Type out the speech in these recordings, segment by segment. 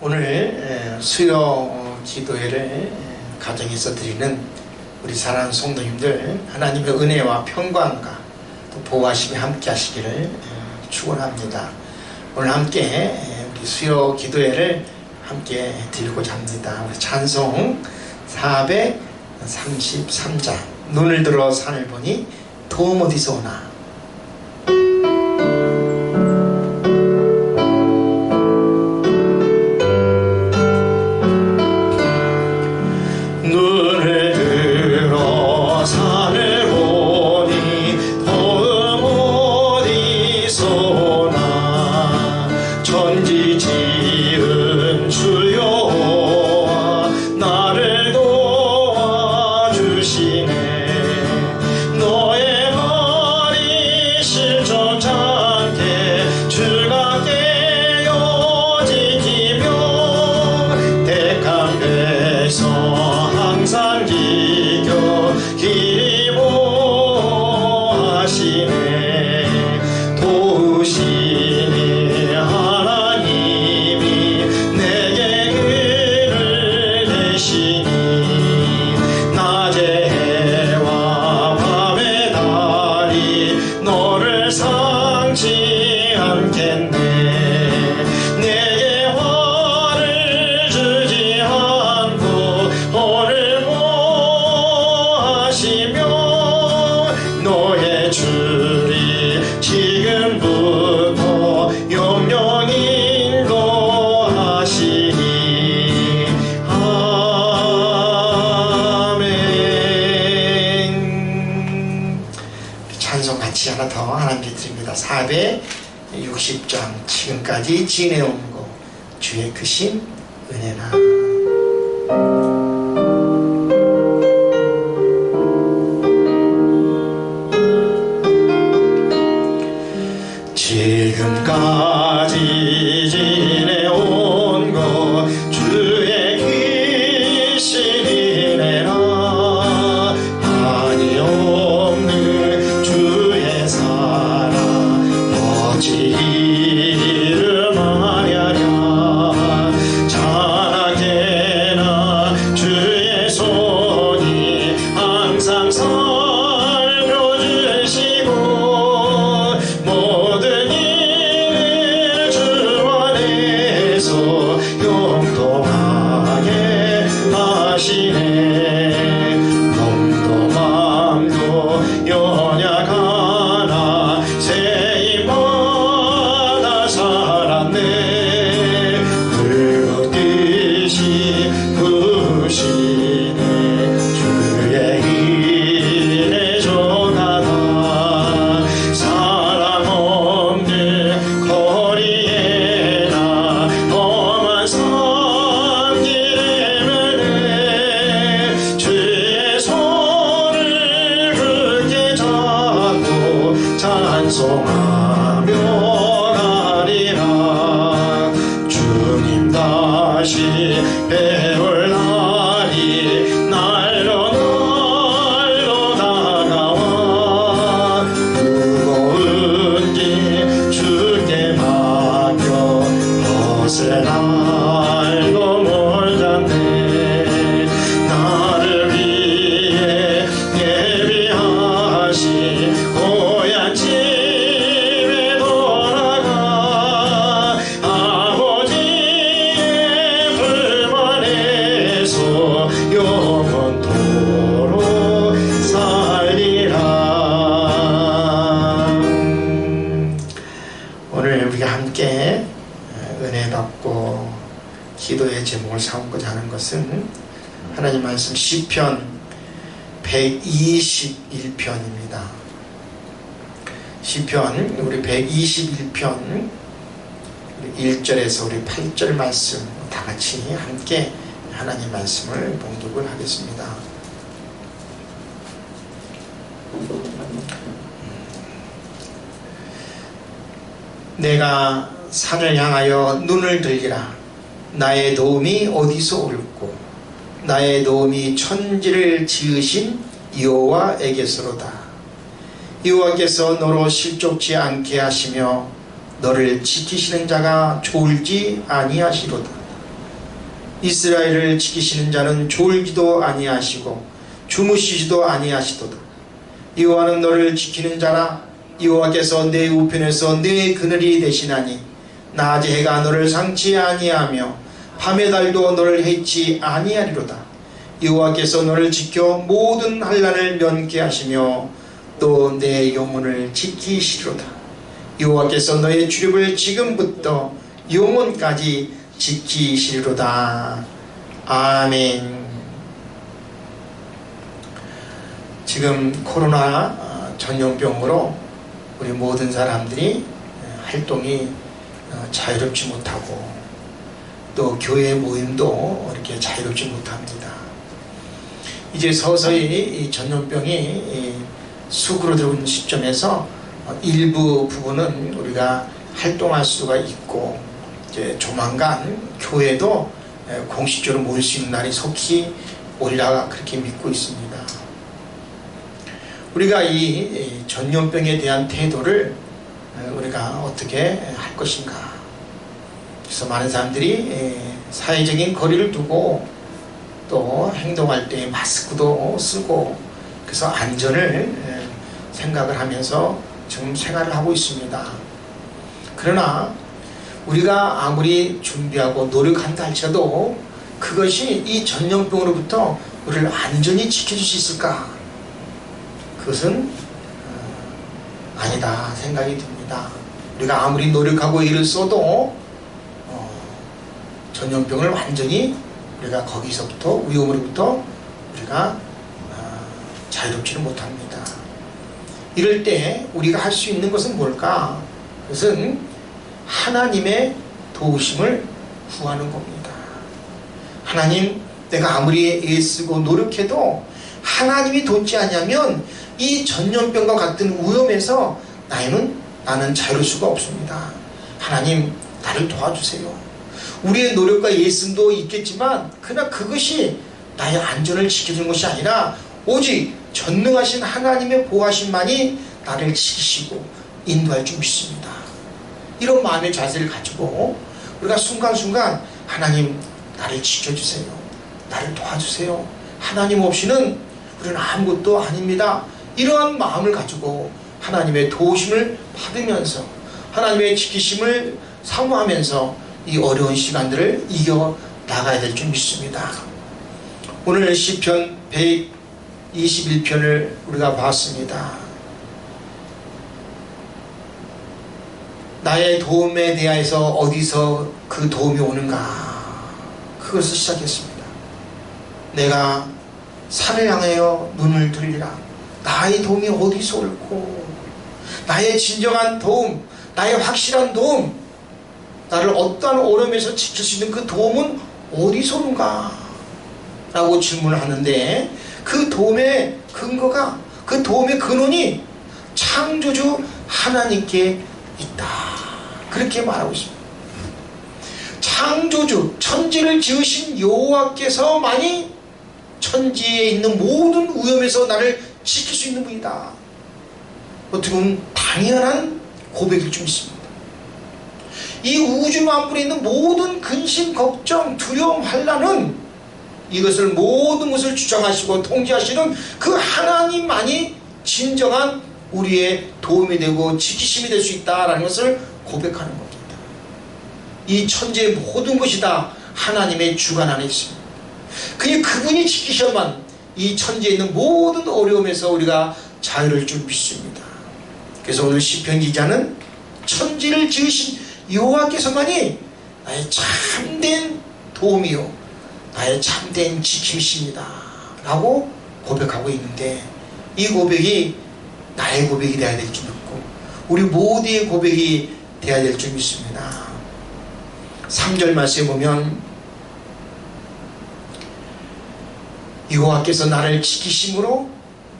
오늘 수요 기도회를 가정에서 드리는 우리 사랑하는 성도님들 하나님의 은혜와 평강과 또 보호하심이 함께 하시기를 축원합니다. 오늘 함께 우리 수요 기도회를 함께 드리고자 합니다. 우리 찬송 433장 눈을 들어 산을 보니 도움 어디서 오나 지금까지 지내온 거 주의 크신 안에서 용동 오늘 우리가 함께 은혜 받고 기도의 제목을 삼고자 하는 것은 하나님 말씀 시편 121편입니다. 시편 우리 121편 1절에서 우리 8절 말씀 다 같이 함께 하나님 말씀을 봉독을 하겠습니다. 내가 산을 향하여 눈을 들리라. 나의 도움이 어디서 올고 나의 도움이 천지를 지으신 여호와에게서로다. 여호와께서 너로 실족지 않게 하시며 너를 지키시는 자가 졸지 아니하시로다. 이스라엘을 지키시는 자는 졸지도 아니하시고 주무시지도 아니하시도다. 여호와는 너를 지키는 자라 여호와께서 내 우편에서 내 그늘이 되시나니 낮에 해가 너를 상치 아니하며 밤의 달도 너를 해치 아니하리로다. 여호와께서 너를 지켜 모든 환란을 면케 하시며 또 내 영혼을 지키시리로다. 여호와께서 너의 주력을 지금부터 영혼까지 지키시리로다. 아멘. 지금 코로나 어, 전염병으로 우리 모든 사람들이 어, 활동이 어, 자유롭지 못하고 또 교회 모임도 이렇게 자유롭지 못합니다. 이제 서서히 이 전염병이 이 수그러 들어오는 시점에서 어, 일부 부분은 우리가 활동할 수가 있고 이제 조만간 교회도 에, 공식적으로 모일 수 있는 날이 속히 오리라 그렇게 믿고 있습니다. 우리가 이이 전염병에 대한 태도를 에, 우리가 어떻게 할 것인가? 그래서 많은 사람들이 에, 사회적인 거리를 두고 또 행동할 때 마스크도 쓰고 그래서 안전을 에, 생각을 하면서 지금 생활을 하고 있습니다. 그러나 우리가 아무리 준비하고 노력한다 할지라도 그것이 이 전염병으로부터 우리를 안전히 지켜줄 수 있을까? 그것은 어, 아니다 생각이 듭니다. 우리가 아무리 노력하고 일을 써도 어, 전염병을 완전히 우리가 거기서부터 위험으로부터 우리가 어, 자유롭지는 못합니다. 이럴 때 우리가 할 수 있는 것은 뭘까? 그것은 하나님의 도우심을 구하는 겁니다. 하나님, 내가 아무리 애쓰고 노력해도 하나님이 돕지 않으면 이 전염병과 같은 위험에서 나는 나는 자유로울 수가 없습니다. 하나님, 나를 도와주세요. 우리의 노력과 예씀도 있겠지만 그러나 그것이 나의 안전을 지켜주는 것이 아니라 오직 전능하신 하나님의 보호하심만이 나를 지키시고 인도할 줄 믿습니다. 이런 마음의 자세를 가지고 우리가 순간순간 하나님 나를 지켜주세요. 나를 도와주세요. 하나님 없이는 우리는 아무것도 아닙니다. 이러한 마음을 가지고 하나님의 도우심을 받으면서 하나님의 지키심을 사모하면서 이 어려운 시간들을 이겨 나가야 될 줄 믿습니다. 오늘 시편 121편을 우리가 봤습니다. 나의 도움에 대하여서 어디서 그 도움이 오는가 그것을 시작했습니다. 내가 산을 향하여 눈을 들이라. 나의 도움이 어디서 올고 나의 진정한 도움 나의 확실한 도움 나를 어떠한 어려움에서 지킬 수 있는 그 도움은 어디서 오는가? 라고 질문을 하는데 그 도움의 근거가 그 도움의 근원이 창조주 하나님께 있다. 그렇게 말하고 있습니다. 창조주 천지를 지으신 여호와께서만이 천지에 있는 모든 위험에서 나를 지킬 수 있는 분이다 어떻게 보면 당연한 고백일 줄 믿습니다 이 우주 만물에 있는 모든 근심, 걱정, 두려움, 환란은 이것을 모든 것을 주장하시고 통제하시는 그 하나님만이 진정한 우리의 도움이 되고 지키심이 될 수 있다라는 것을 고백하는 겁니다. 이 천지의 모든 것이 다 하나님의 주관 안에 있습니다. 그니 그분이 지키셔만 이 천지에 있는 모든 어려움에서 우리가 자유를 줄 믿습니다. 그래서 오늘 시편 기자는 천지를 지으신 여호와께서만이 나의 참된 도움이요 나의 참된 지킴이십니다 라고 고백하고 있는데 이 고백이 나의 고백이 되어야 될 줄 믿고 우리 모두의 고백이 되어야 될 줄 믿습니다 3절 말씀에 보면 여호와께서 나를 지키심으로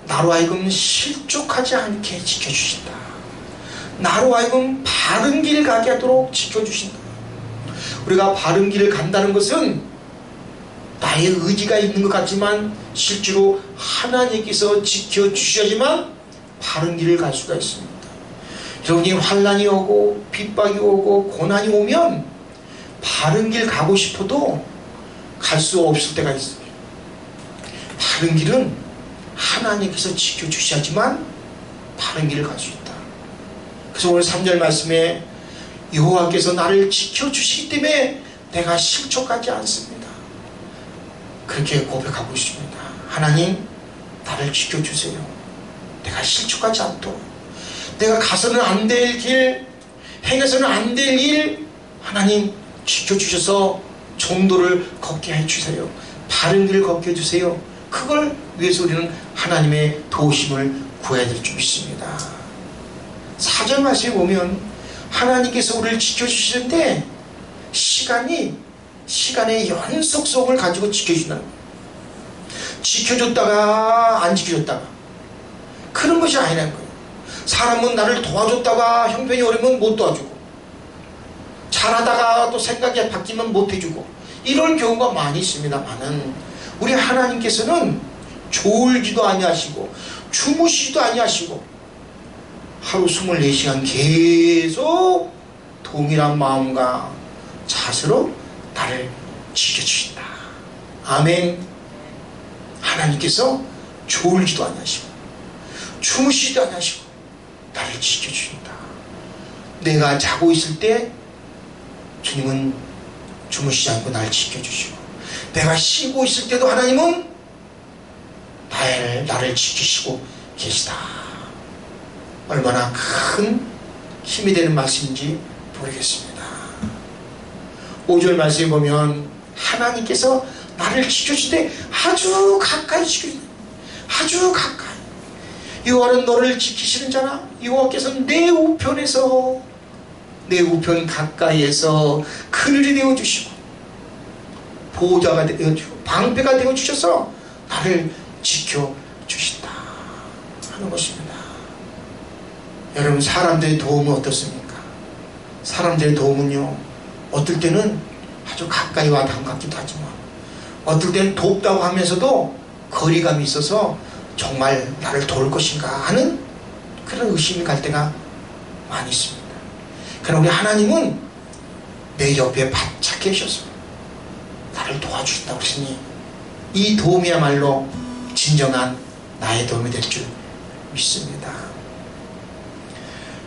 나로 하여금 실족하지 않게 지켜주신다 나로 하여금 바른 길 가게 하도록 지켜주신다. 우리가 바른 길을 간다는 것은 나의 의지가 있는 것 같지만 실제로 하나님께서 지켜주셔야지만 바른 길을 갈 수가 있습니다. 여러분이 환란이 오고 핍박이 오고 고난이 오면 바른 길 가고 싶어도 갈 수 없을 때가 있어요. 바른 길은 하나님께서 지켜주셔야지만 바른 길을 갈 수 있다. 그래서 오늘 3절 말씀에 여호와께서 나를 지켜주시기 때문에 내가 실족하지 않습니다. 그렇게 고백하고 있습니다. 하나님 나를 지켜주세요. 내가 실족하지 않도록 내가 가서는 안 될 길, 행해서는 안 될 일, 하나님 지켜주셔서 정도를 걷게 해주세요. 바른 길을 걷게 해주세요. 그걸 위해서 우리는 하나님의 도우심을 구해야 될 줄 믿습니다. 사절 말씀에 보면 하나님께서 우리를 지켜주시는데 시간이 시간의 연속성을 가지고 거예요. 지켜줬다가 안 지켜줬다가 그런 것이 아니라는 거예요. 사람은 나를 도와줬다가 형편이 어려면 못 도와주고 잘하다가 또 생각이 바뀌면 못 해주고 이런 경우가 많이 있습니다만은 우리 하나님께서는 졸지도 아니하시고 주무시지도 아니하시고 하루 24시간 계속 동일한 마음과 자세로 나를 지켜주신다. 아멘. 하나님께서 졸지도 아니하시고 주무시지도 아니하시고 나를 지켜주신다. 내가 자고 있을 때 주님은 주무시지 않고 나를 지켜주시고 내가 쉬고 있을 때도 하나님은 나를, 나를 지키시고 계시다. 얼마나 큰 힘이 되는 말씀인지 모르겠습니다. 5절 말씀에 보면 하나님께서 나를 지켜주되 아주 가까이 지켜주네. 아주 가까이. 여호와는 너를 지키시는 자나 여호와께서는 내 우편에서 내 우편 가까이에서 그늘이 되어주시고 보호자가 되어주고 방패가 되어주셔서 나를 지켜주신다 하는 것입니다. 여러분 사람들의 도움은 어떻습니까? 사람들의 도움은요 어떨 때는 아주 가까이 와 닿은 하지만 어떨 때는 돕다고 하면서도 거리감이 있어서 정말 나를 도울 것인가 하는 그런 의심이 갈 때가 많이 있습니다. 그러나 우리 하나님은 내 옆에 바짝 계셔서 나를 도와주신다고 하시니 이 도움이야말로 진정한 나의 도움이 될 줄 믿습니다.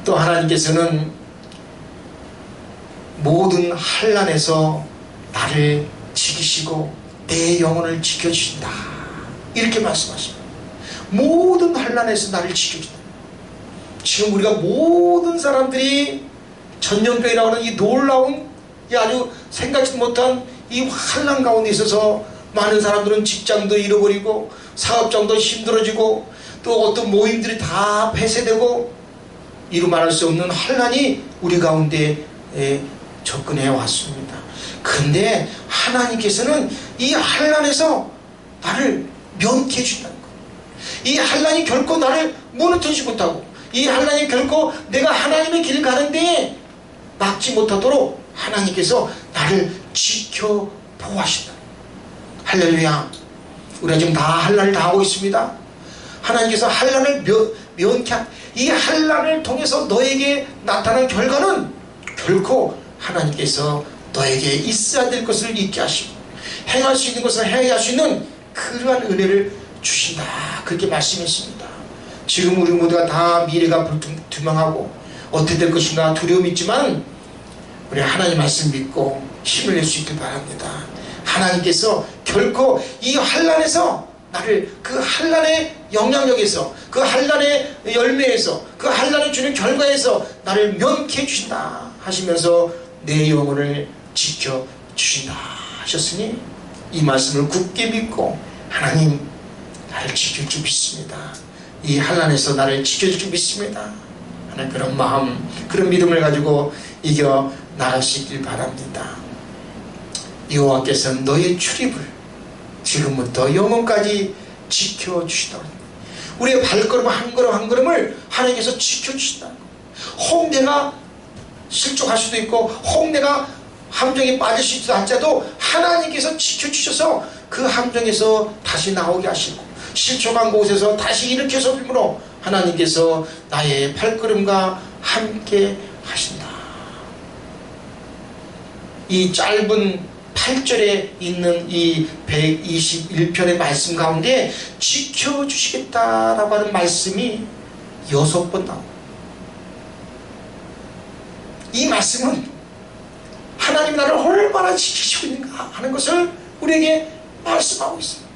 또 하나님께서는 모든 환란에서 나를 지키시고 내 영혼을 지켜주신다. 이렇게 말씀하십니다. 모든 환란에서 나를 지켜준다. 지금 우리가 모든 사람들이 전염병이라고 하는 이 놀라운 이 아주 생각지도 못한 이 환란 가운데 있어서 많은 사람들은 직장도 잃어버리고 사업장도 힘들어지고 또 어떤 모임들이 다 폐쇄되고 이루 말할 수 없는 환란이 우리 가운데 접근해 왔습니다. 근데 하나님께서는 이 환란에서 나를 면케 해 준다는 거예요. 이 환란이 결코 나를 무너뜨리지 못하고 이 환란이 결코 내가 하나님의 길을 가는데 막지 못하도록 하나님께서 나를 지켜 보호하신다. 할렐루야. 우리가 지금 다 환란을 다 하고 있습니다. 하나님께서 환란을 면, 면케 이 환란을 통해서 너에게 나타난 결과는 결코 하나님께서 너에게 있어야 될 것을 잊게 하시고 행할 수 있는 것을 행하게 할수 있는 그러한 은혜를 주신다. 그렇게 말씀했습니다. 지금 우리 모두가 다 미래가 불투명하고 어떻게 될 것인가 두려움이 있지만 우리 하나님 말씀 믿고 힘을 낼 수 있길 바랍니다. 하나님께서 결코 이 환란에서 나를 그 환란의 영향력에서 그 환란의 열매에서 그 환란을 주는 결과에서 나를 면케해 주신다 하시면서 내 영혼을 지켜 주신다 하셨으니 이 말씀을 굳게 믿고 하나님 나를 지킬 줄 믿습니다. 이 환란에서 나를 지켜줄 줄 믿습니다. 하는 그런 마음, 그런 믿음을 가지고 이겨 나가시길 바랍니다. 여호와께서는 너의 출입을 지금부터 영원까지 지켜주시다. 우리의 발걸음 한 걸음 한 걸음을 하나님께서 지켜주신다. 홍대가 실족할 수도 있고 홍대가 함정에 빠질 수 있다 할지라도 하나님께서 지켜주셔서 그 함정에서 다시 나오게 하시고 실족한 곳에서 다시 일으켜서 빔으로 하나님께서 나의 발걸음과 함께 하신다. 이 짧은 8절에 있는 이 121편의 말씀 가운데 지켜주시겠다라고 하는 말씀이 여섯 번 나옵니다. 이 말씀은 하나님 나를 얼마나 지키시고 있는가 하는 것을 우리에게 말씀하고 있습니다.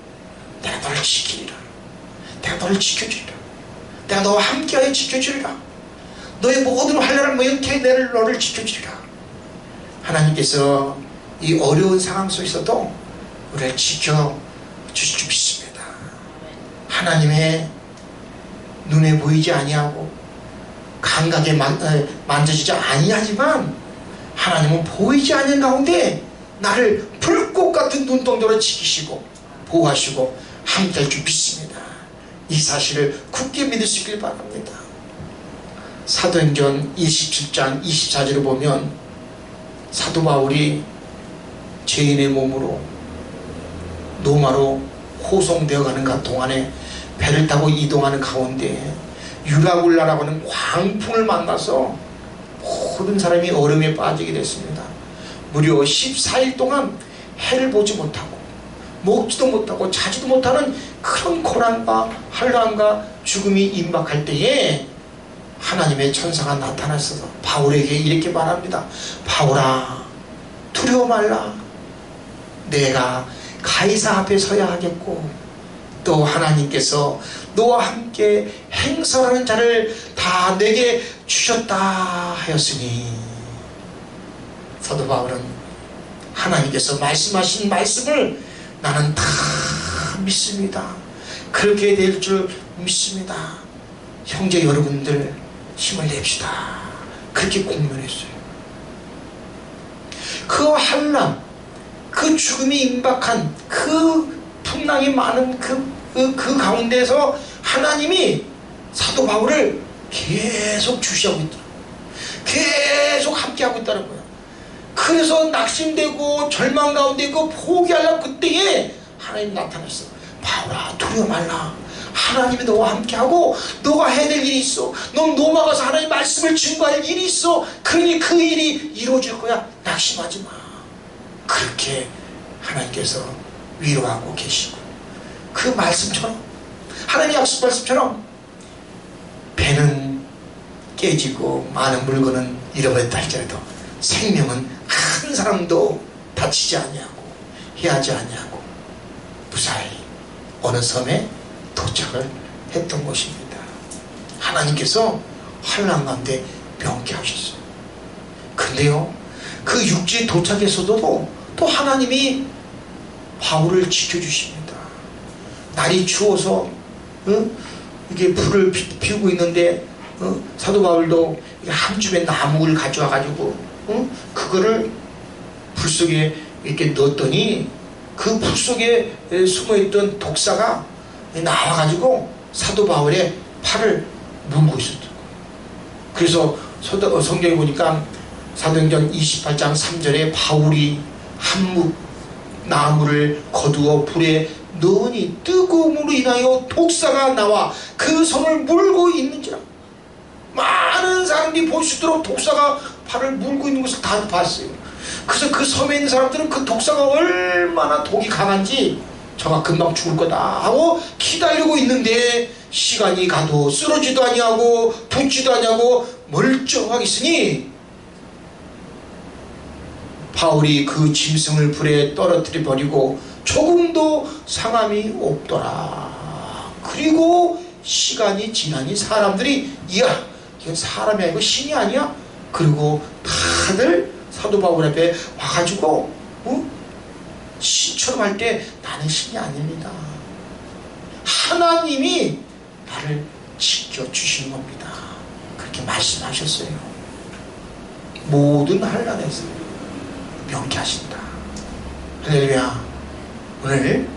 내가 너를 지키리라. 내가 너를 지켜주리라. 내가 너와 함께하여 지켜주리라. 너의 모든 환란을 모욕해 내를 너를 지켜주리라. 하나님께서 이 어려운 상황 속에서도 우리를 지켜 주실 줄 믿습니다. 하나님의 눈에 보이지 아니하고 감각에 만, 에, 만져지지 아니하지만 하나님은 보이지 않는 가운데 나를 불꽃 같은 눈동자로 지키시고 보호하시고 함께 할 줄 믿습니다. 이 사실을 굳게 믿으시길 바랍니다. 사도행전 27장 24절을 보면 사도 바울이 죄인의 몸으로 노마로 호송되어 가는 그 동안에 배를 타고 이동하는 가운데 유라굴라라고 하는 광풍을 만나서 모든 사람이 얼음에 빠지게 됐습니다. 무려 14일 동안 해를 보지 못하고 먹지도 못하고 자지도 못하는 그런 고난과 한란과 죽음이 임박할 때에 하나님의 천사가 나타났어서 바울에게 이렇게 말합니다. 바울아 두려워 말라. 내가 가이사 앞에 서야 하겠고 또 하나님께서 너와 함께 행설하는 자를 다 내게 주셨다 하였으니 사도 바울은 하나님께서 말씀하신 말씀을 나는 다 믿습니다. 그렇게 될 줄 믿습니다. 형제 여러분들 힘을 냅시다. 그렇게 공면했어요. 그 환란, 그 죽음이 임박한 그 풍랑이 많은 그, 그, 그 가운데서 하나님이 사도 바울을 계속 주시하고 있더라고요. 계속 함께하고 있다는 거예요. 그래서 낙심되고 절망 가운데 있고 포기하려고 그때에 하나님 나타났어. 바울아 두려워 말라. 하나님이 너와 함께하고 너가 될 일이 있어. 넌 노마가서 하나님 말씀을 증거할 일이 있어. 그러니 그 일이 이루어질 거야. 낙심하지 마. 그렇게 하나님께서 위로하고 계시고 그 말씀처럼 하나님 약속 말씀처럼 배는 깨지고 많은 물건은 잃어버렸다 할지라도 생명은 한 사람도 다치지 아니하고 해하지 아니하고 무사히 어느 섬에 도착을 했던 것입니다. 하나님께서 환란 가운데 명쾌하셨어요. 근데요, 그 육지에 도착했어도 또 하나님이 바울을 지켜주십니다. 날이 추워서 어? 이게 불을 피, 피우고 있는데 어? 사도 바울도 한 줌의 나무를 가져와 가지고 어? 그거를 불 속에 이렇게 넣었더니 그 불 속에 숨어있던 독사가 나와 가지고 사도 바울의 팔을 물고 있었던 거예요. 그래서 성경에 보니까 사도행전 28장 3절에 바울이 한묵 나무를 거두어 불에 넣으니 뜨거움으로 인하여 독사가 나와 그 손을 물고 있는지라. 많은 사람들이 볼 수 있도록 독사가 팔을 물고 있는 것을 다 봤어요. 그래서 그 섬에 있는 사람들은 그 독사가 얼마나 독이 강한지 저가 금방 죽을 거다 하고 기다리고 있는데 시간이 가도 쓰러지도 아니하고 붙지도 아니하고 멀쩡하게 있으니 바울이 그 짐승을 불에 떨어뜨려 버리고 조금도 상함이 없더라. 그리고 시간이 지나니 사람들이 이야 이건 사람이 아니고 신이 아니야? 그리고 다들 사도 바울 앞에 와가지고 어? 신처럼 할 때 나는 신이 아닙니다. 하나님이 나를 지켜주시는 겁니다. 그렇게 말씀하셨어요. 모든 한란에서 명쾌하신다. 할렐루야. 오늘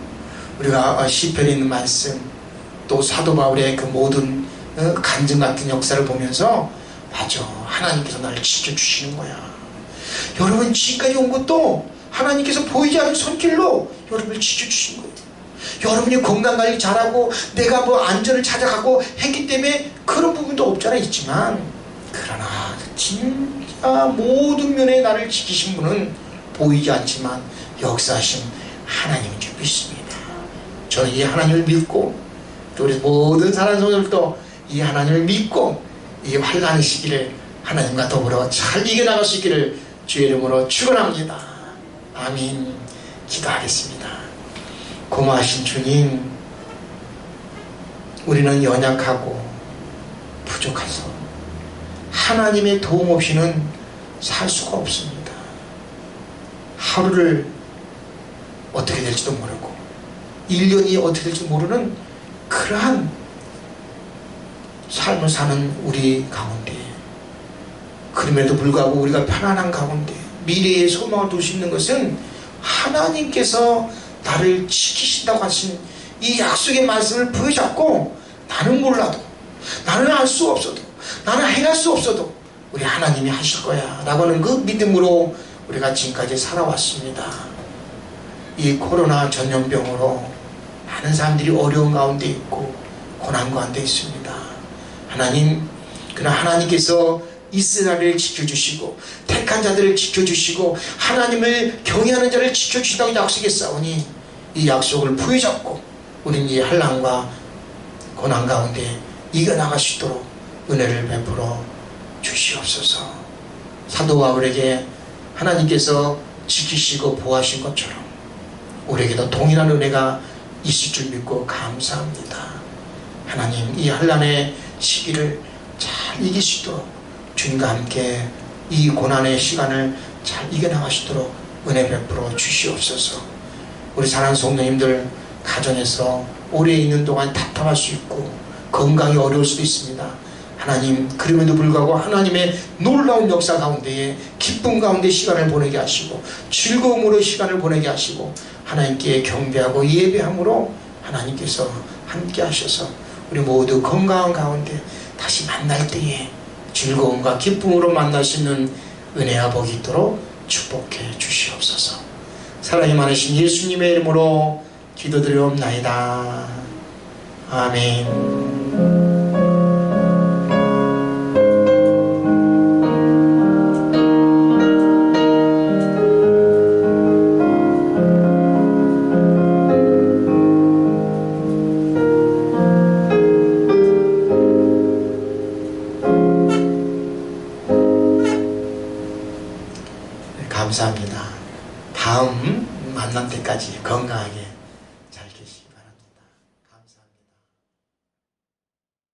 우리가 시편에 있는 말씀 또 사도 바울의 그 모든 어, 간증 같은 역사를 보면서 맞아 하나님께서 나를 지켜주시는 거야. 여러분 지금까지 온 것도 하나님께서 보이지 않는 손길로 여러분을 지켜주신 거예요. 여러분이 건강관리 잘하고 내가 뭐 안전을 찾아가고 했기 때문에 그런 부분도 없잖아 있지만 그러나 진짜 모든 면에 나를 지키신 분은 보이지 않지만 역사하신 하나님인 줄 믿습니다. 저는 이 하나님을 믿고 또 우리 모든 사랑하는 성도들도 이 하나님을 믿고 이 환란 시기를 하나님과 더불어 잘 이겨나갈 수 있기를 주의 이름으로 축원합니다. 아멘. 기도하겠습니다. 고마우신 주님, 우리는 연약하고 부족해서 하나님의 도움 없이는 살 수가 없습니다. 하루를 어떻게 될지도 모르고 1년이 어떻게 될지 모르는 그러한 삶을 사는 우리 가운데 그럼에도 불구하고 우리가 편안한 가운데 미래의 소망을 둘 수 있는 것은 하나님께서 나를 지키신다고 하신 이 약속의 말씀을 부여잡고 나는 몰라도 나는 알 수 없어도 나는 행할 수 없어도 우리 하나님이 하실 거야 라고 하는 그 믿음으로 우리가 지금까지 살아왔습니다. 이 코로나 전염병으로 많은 사람들이 어려운 가운데 있고 고난 가운데 있습니다. 하나님 그러나 하나님께서 이스라엘을 지켜주시고 택한 자들을 지켜주시고 하나님을 경외하는 자를 지켜주신다고 약속했사오니 이 약속을 부여잡고 우리는 이 한란과 고난 가운데 이겨나갈 수 있도록 은혜를 베풀어 주시옵소서. 사도 바울에게 하나님께서 지키시고 보호하신 것처럼 우리에게도 동일한 은혜가 있을 줄 믿고 감사합니다. 하나님 이 한란의 시기를 잘 있도록 주님과 함께 이 고난의 시간을 잘 이겨나가시도록 은혜 베풀어 주시옵소서. 우리 사랑하는 성도님들 가정에서 오래 있는 동안 답답할 수 있고 건강이 어려울 수도 있습니다 하나님 그럼에도 불구하고 하나님의 놀라운 역사 가운데에 기쁨 가운데 시간을 보내게 하시고 즐거움으로 시간을 보내게 하시고 하나님께 경배하고 예배함으로 하나님께서 함께 하셔서 우리 모두 건강한 가운데 다시 만날 때에 즐거움과 기쁨으로 만날 수 있는 은혜와 복이 있도록 축복해 주시옵소서. 사랑이 많으신 예수님의 이름으로 기도드리옵나이다. 아멘